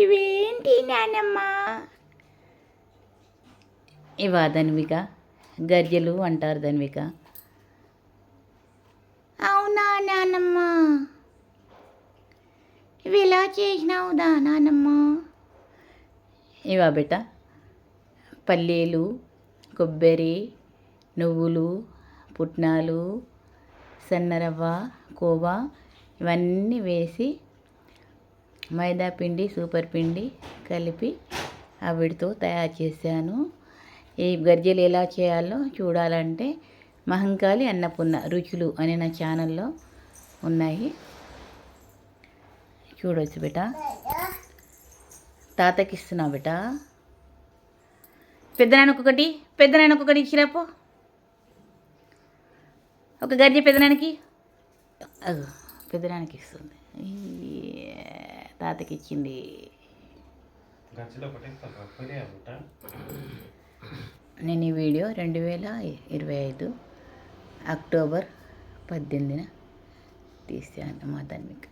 నానమ్మ? ఇవా ధన్విక గర్జలు అంటారు ధన్విక. అవునా నానమ్మ? ఇవి ఎలా చేసినావుదా నానమ్మ? ఇవా బేట పల్లీలు కొబ్బరి నువ్వులు పుట్నాలు సన్నరవ్వ కోవా ఇవన్నీ వేసి మైదా పిండి సూపర్ పిండి కలిపి అవిడితో తయారు చేశాను. ఈ గర్జలు ఎలా చేయాలో చూడాలంటే మహంకాళి అన్నపూర్ణ రుచులు అనే నా ఛానల్లో ఉన్నాయి. చూడవచ్చు బిట తాతకి ఇస్తున్నావు బిట పెద్దనాయనకొకటి ఒకటి ఒకటి ఇచ్చిరాపో ఒక గర్జి పెద్దనానికి అగో, పెద్దనానికి ఇస్తుంది. తాతకి ఇచ్చింది నేను ఈ వీడియో రెండు వేల ఇరవై ఐదు అక్టోబర్ పద్దెనిమిదిన తీసాను మా ధన్విక